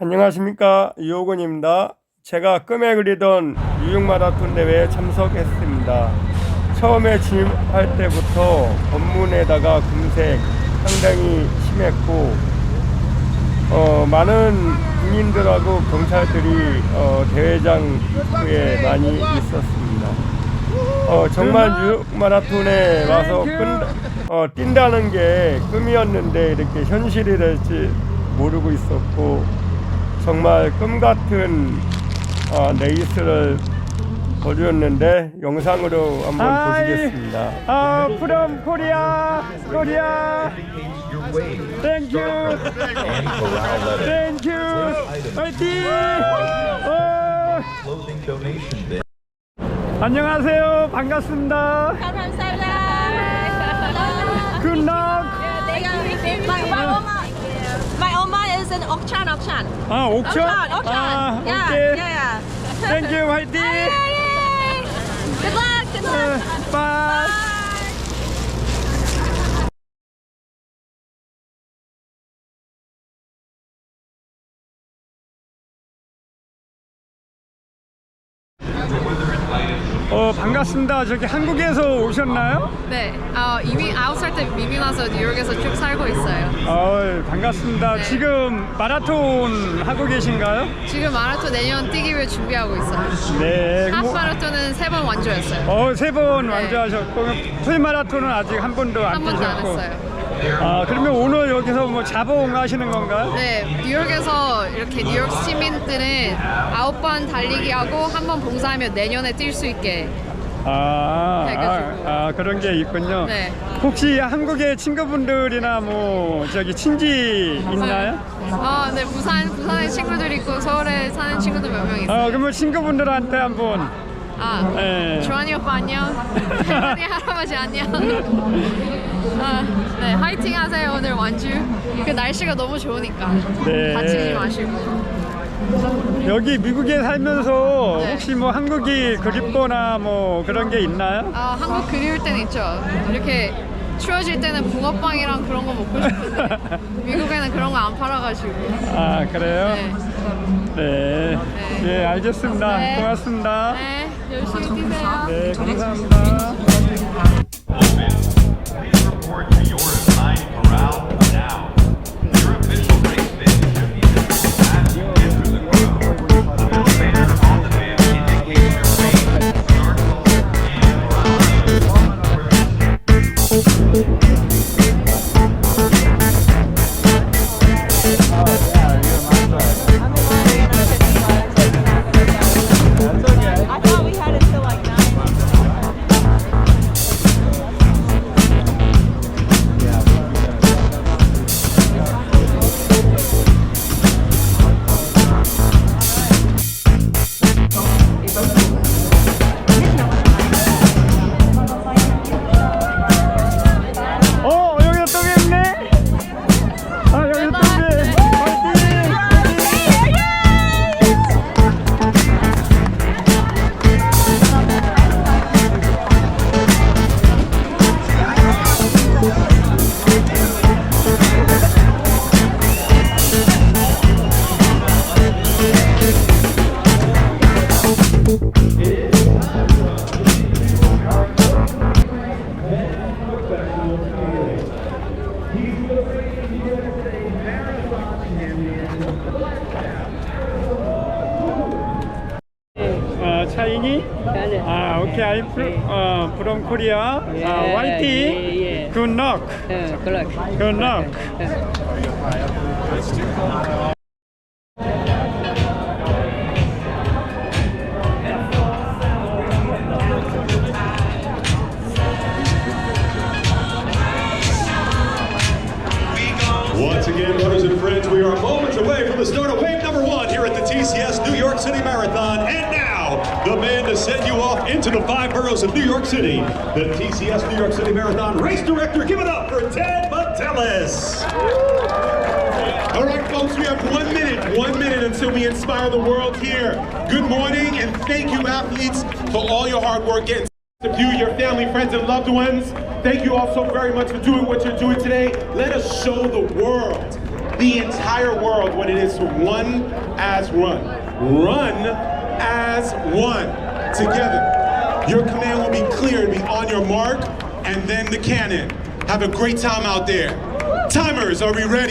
안녕하십니까 유호곤입니다. 제가 꿈에 그리던 뉴욕 마라톤 대회에 참석했습니다. 처음에 진입할 때부터 검문에다가 금색 상당히 심했고 어, 많은 군인들하고 경찰들이 어, 대회장 입구에 많이 있었습니다. 어, 정말 뉴욕 마라톤에 와서 끈, 어, 뛴다는 게 꿈이었는데 이렇게 현실이 될지 모르고 있었고 정말 꿈 같은 어, 레이스를 벌였는데 영상으로 한번 하이. 보시겠습니다. 아, from Korea, Korea. Thank you, thank you. 화이팅! 어. 안녕하세요, 반갑습니다. 감사합니다. My Oma is in Okchan, Okchan. 아, 옥천? Okchan, Okchan. 아, yeah, 오케이. yeah, yeah. Thank you, 화이팅! Yay! Good luck, good luck. 바이. Bye. 반갑습니다. 저기 한국에서 오셨나요? 네, 어, 이미 아홉 살 때 미미 와서 뉴욕에서 쭉 살고 있어요. 어, 반갑습니다. 네. 지금 마라톤 하고 계신가요? 지금 마라톤 내년 뛰기 위해 준비하고 있어요. 네. 하프 뭐- 마라톤은 세 번 완주했어요. 어, 세 번 네. 완주하셨고 풀 마라톤은 아직 한 번도 안 한 번도 안 뛰셨고. 했어요. 아, 그러면 오늘 여기서 뭐 자봉 하시는 건가요? 네, 뉴욕에서 이렇게 뉴욕 시민들은 아홉 번 달리기 하고 한 번 봉사하면 내년에 뛸 수 있게. 아, 해가지고. 아, 아, 그런 게 있군요. 네. 혹시 한국의 친구분들이나 뭐 저기 친지 있나요? 아, 네, 부산 부산에 친구들 있고 서울에 사는 친구들 몇 명 있어요. 어, 그러면 친구분들한테 한번 아, 네. 주환이 오빠 안녕. 할머니 할아버지 안녕. 아, 네, 화이팅 하세요 오늘 완주. 그 날씨가 너무 좋으니까 네. 다치지 마시고. 여기 미국에 살면서 네. 혹시 뭐 한국이 그립거나 뭐 그런 게 있나요? 아, 한국 그리울 땐 있죠. 이렇게 추워질 때는 붕어빵이랑 그런 거 먹고 싶은데 미국에는 그런 거 안 팔아가지고. 아, 그래요? 네. 네. 네, 알겠습니다. 네. 고맙습니다. 네, 열심히 뛰세요. 네, 감사합니다. here, uh, yeah, YT, yeah, yeah. Good uh, good luck. Good luck. New York City, the TCS New York City Marathon race director. Give it up for Ted Matelis. All right, folks, we have one minute, one minute until we inspire the world here. Good morning, and thank you, athletes, for all your hard work getting to you, your family, friends, and loved ones. Thank you all so very much for doing what you're doing today. Let us show the world the entire world what it is to run as one. Run as one. Together. Your command will be clear be on your mark and then the cannon. Have a great time out there. Timers, are we ready?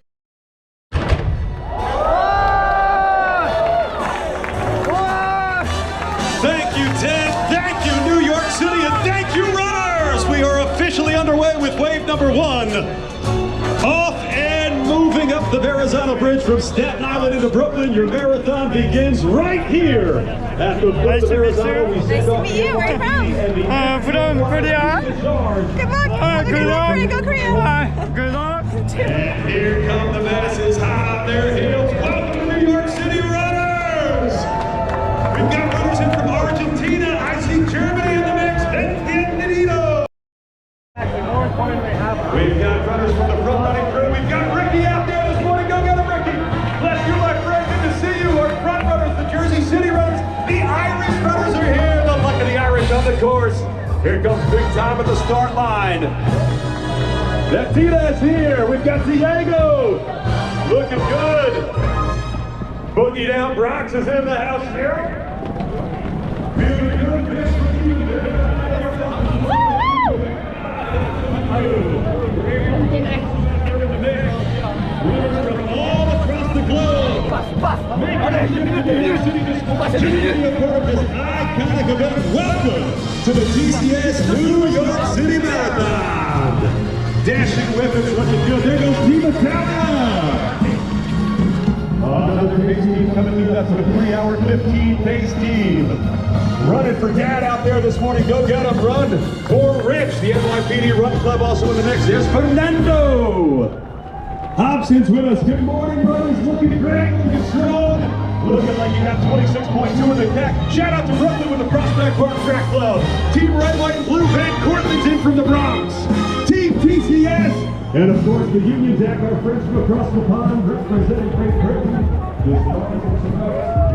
the Verrazano Bridge from Staten Island into Brooklyn. Your marathon begins right here at the nice to meet you. Where are you from? Uh, from Korea. Good luck. Uh, good, luck. Korea. Go Korea. Uh, good luck. and here come the masses high on their heels. doing good. Boogie Down Bronx is in the house here. Welcome to the TCS New York City Marathon. Dashing weapons, what you do? There goes Team Italia. Another pace team coming to with a 3 hour 15 pace team. Running for dad out there this morning. Go get him, run for Rich. The NYPD Run Club also in the mix. There's Fernando. Hobson's with us. Good morning, brothers. Looking great, looking strong. Looking like you got 26.2 in the deck. Shout out to Brooklyn with the Prospect Park Track Club. Team Red, White, and Blue Van Cortland's in from the Bronx. Team TCS. And of course, the Union Jack, our friends from across the pond, representing Great Britain. Thank you.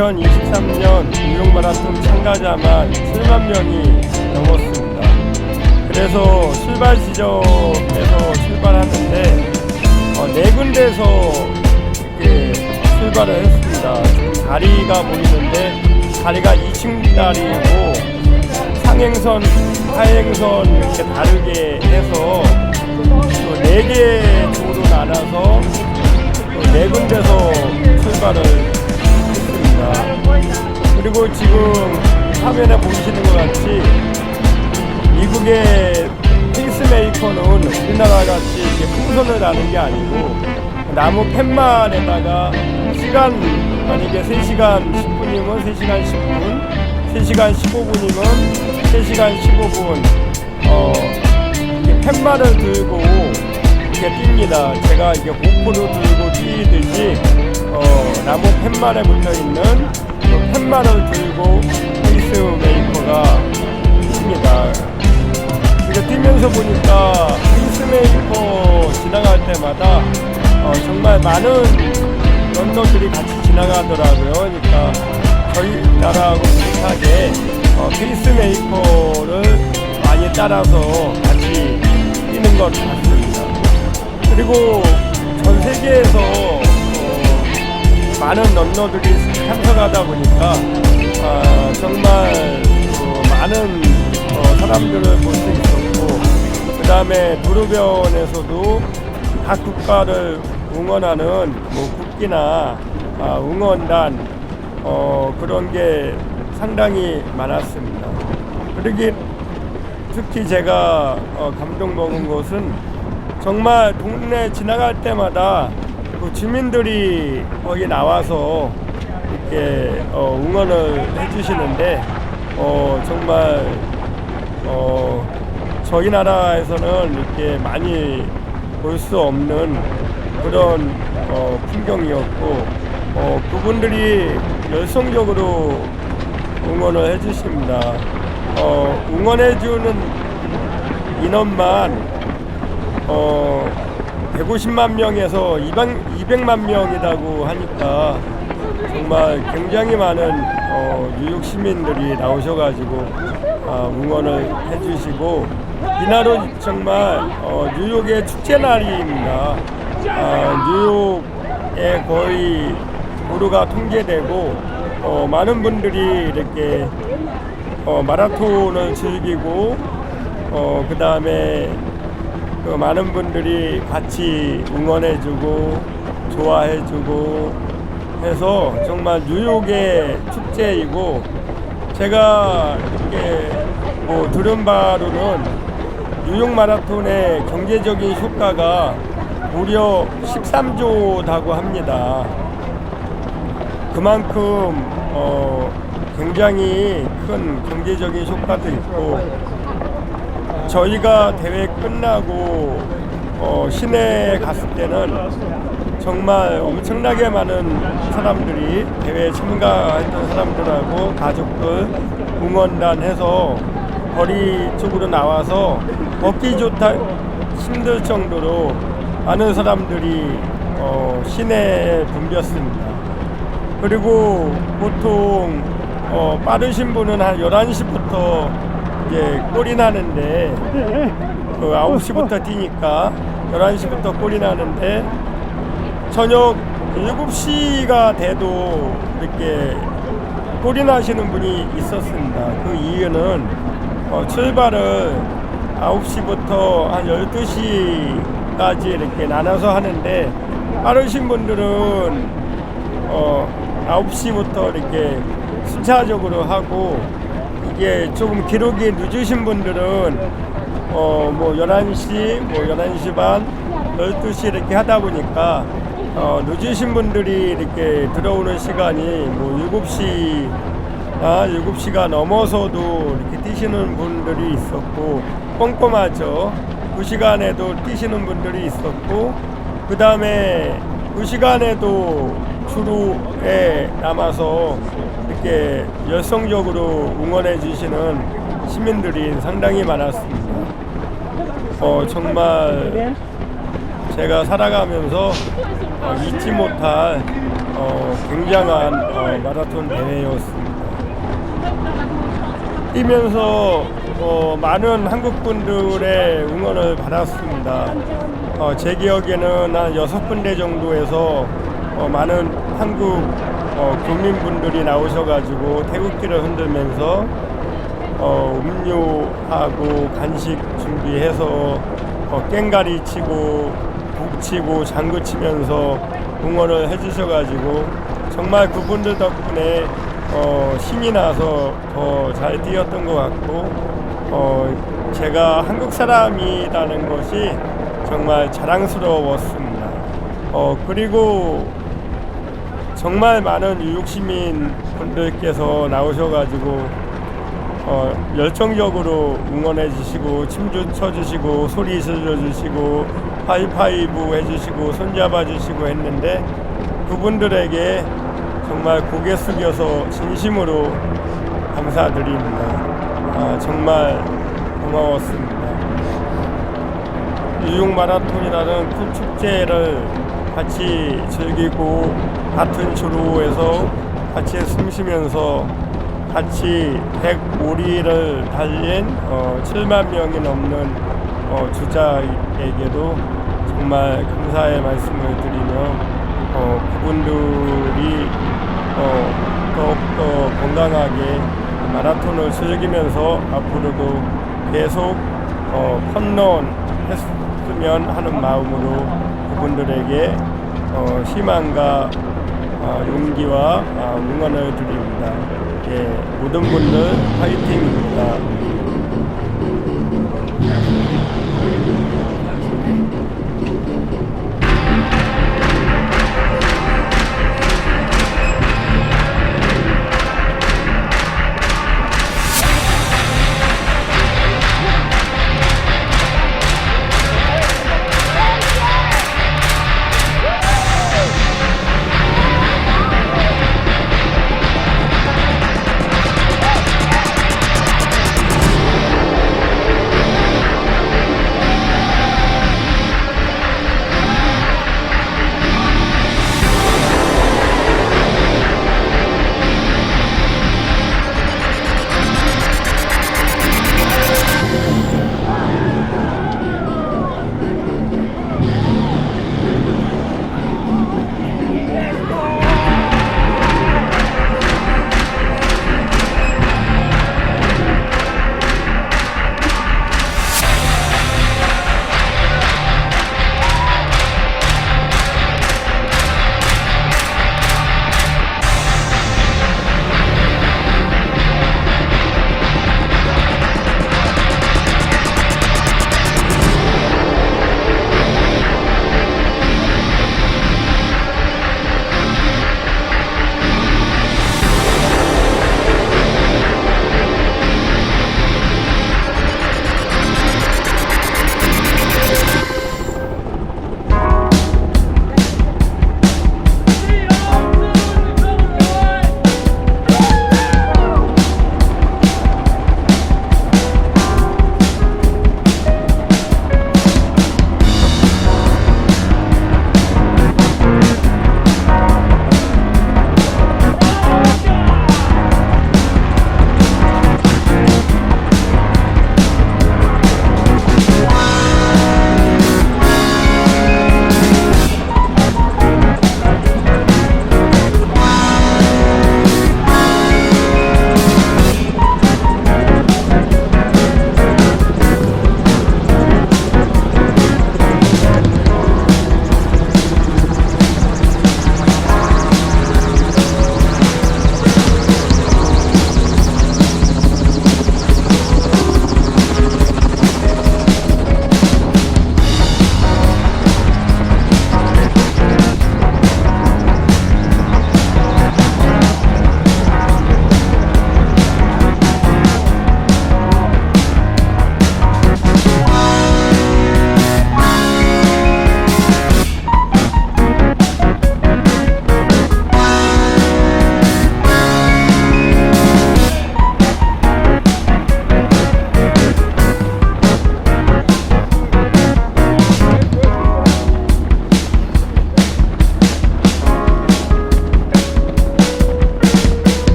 (2023년) 뉴욕 마라톤 참가자만 7만 명이 넘었습니다. 그래서 출발 지점에서 출발하는데 어, 네 군데서 이렇게 출발을 했습니다. 다리가 보이는데 다리가 2층 다리고 상행선, 하행선 이렇게 다르게 해서 또 네개 조로 나눠서 또 네 군데서 출발을 했습니다. 그리고 지금 화면에 보시는 것 같이 미국의 페이스메이커는 우리나라 같이 풍선을 나는 게 아니고 나무 팻말에다가 시간 만약에 3시간 10분이면 3시간 10분 3시간 15분이면 3시간 15분 어, 팻말을 들고 이렇게 뜁니다. 제가 이게 고프로 들고 뛰듯이 어, 나무 팻말에 붙어 있는 그 팻말을 들고 페이스 메이커가 뜁니다. 이거 뛰면서 보니까 페이스 메이커 지나갈 때마다 어, 정말 많은 런너들이 같이 지나가더라고요. 그러니까 저희 나라하고 비슷하게 어, 페이스 메이커를 많이 따라서 같이 뛰는 것 같습니다. 그리고 전 세계에서 어, 많은 런너들이 참석하다 보니까 아, 정말 그 많은 어, 사람들을 볼 수 있었고 그 다음에 도로변에서도 각 국가를 응원하는 뭐 국기나 아, 응원단 어, 그런 게 상당히 많았습니다. 그러기 특히 제가 어, 감동 먹은 것은 정말 동네 지나갈 때마다 그 주민들이 거기 나와서 이렇게 어, 응원을 해주시는데 어, 정말 어, 저희 나라에서는 이렇게 많이 볼 수 없는 그런 어, 풍경이었고 어, 그분들이 열성적으로 응원을 해주십니다. 어, 응원해주는 인원만 어, 150만 명에서 200, 200 만 명이라고 하니까 정말 굉장히 많은 어, 뉴욕 시민들이 나오셔가지고 아, 응원을 해주시고 이날은 정말 어, 뉴욕의 축제 날입니다. 아, 뉴욕에 거의 도로가 통제되고 어, 많은 분들이 이렇게 어, 마라톤을 즐기고 어, 그 다음에 그 많은 분들이 같이 응원해주고 좋아해주고 해서 정말 뉴욕의 축제이고 제가 이렇게 뭐 들은 바로는 뉴욕 마라톤의 경제적인 효과가 무려 13조다고 합니다. 그만큼 어, 굉장히 큰 경제적인 효과도 있고 저희가 대회 끝나고 어, 시내에 갔을 때는 정말 엄청나게 많은 사람들이 대회에 참가했던 사람들하고 가족들 응원단 해서 거리 쪽으로 나와서 걷기 좋다 힘들 정도로 많은 사람들이 어, 시내에 붐볐습니다. 그리고 보통 어, 빠르신 분은 한 11시부터 이제 골이 나는데 그 9시부터 뛰니까 11시부터 골이 나는데 저녁 7시가 돼도 이렇게 골이 나시는 분이 있었습니다. 그 이유는 어, 출발을 9시부터 한 12시까지 이렇게 나눠서 하는데 빠르신 분들은 어, 9시부터 이렇게 순차적으로 하고 이게 조금 기록이 늦으신 분들은 어, 뭐 11시, 뭐 11시 반, 12시 이렇게 하다 보니까 어, 늦으신 분들이 이렇게 들어오는 시간이 뭐 7시, 아, 7시가 넘어서도 이렇게 뛰시는 분들이 있었고, 꼼꼼하죠. 그 시간에도 뛰시는 분들이 있었고, 그 다음에 그 시간에도 주루에 남아서 이렇게 열성적으로 응원해 주시는 시민들이 상당히 많았습니다. 어, 정말 제가 살아가면서 어, 잊지 못할 어, 굉장한 어, 마라톤 대회였습니다. 뛰면서 어, 많은 한국 분들의 응원을 받았습니다. 어, 제 기억에는 한 여섯 군데 정도에서 어, 많은 한국 어, 국민분들이 나오셔가지고 태극기를 흔들면서 어, 음료하고 간식 준비해서 어, 깽가리 치고 북 치고 장구 치면서 응원을 해주셔가지고 정말 그분들 덕분에 어, 신이 나서 더 잘 뛰었던 것 같고 어, 제가 한국 사람이라는 것이 정말 자랑스러웠습니다. 어, 그리고 정말 많은 유육 시민 분들께서 나오셔가지고 어, 열정적으로 응원해 주시고 춤도 춰 주시고 소리 질러 주시고 하이파이브 해 주시고 손잡아 주시고 했는데 그분들에게 정말 고개 숙여서 진심으로 감사드립니다. 아, 정말 고마웠습니다. 유육 마라톤이라는 큰 축제를 같이 즐기고 같은 주로에서 같이 숨 쉬면서 같이 105리를 달린 어, 7만 명이 넘는 어, 주자에게도 정말 감사의 말씀을 드리며 어, 그분들이 어, 더욱더 건강하게 마라톤을 즐기면서 앞으로도 계속 어, 컨런 했으면 하는 마음으로 그분들에게 어, 희망과 어, 용기와 어, 응원을 드립니다. 예, 모든 분들 화이팅입니다.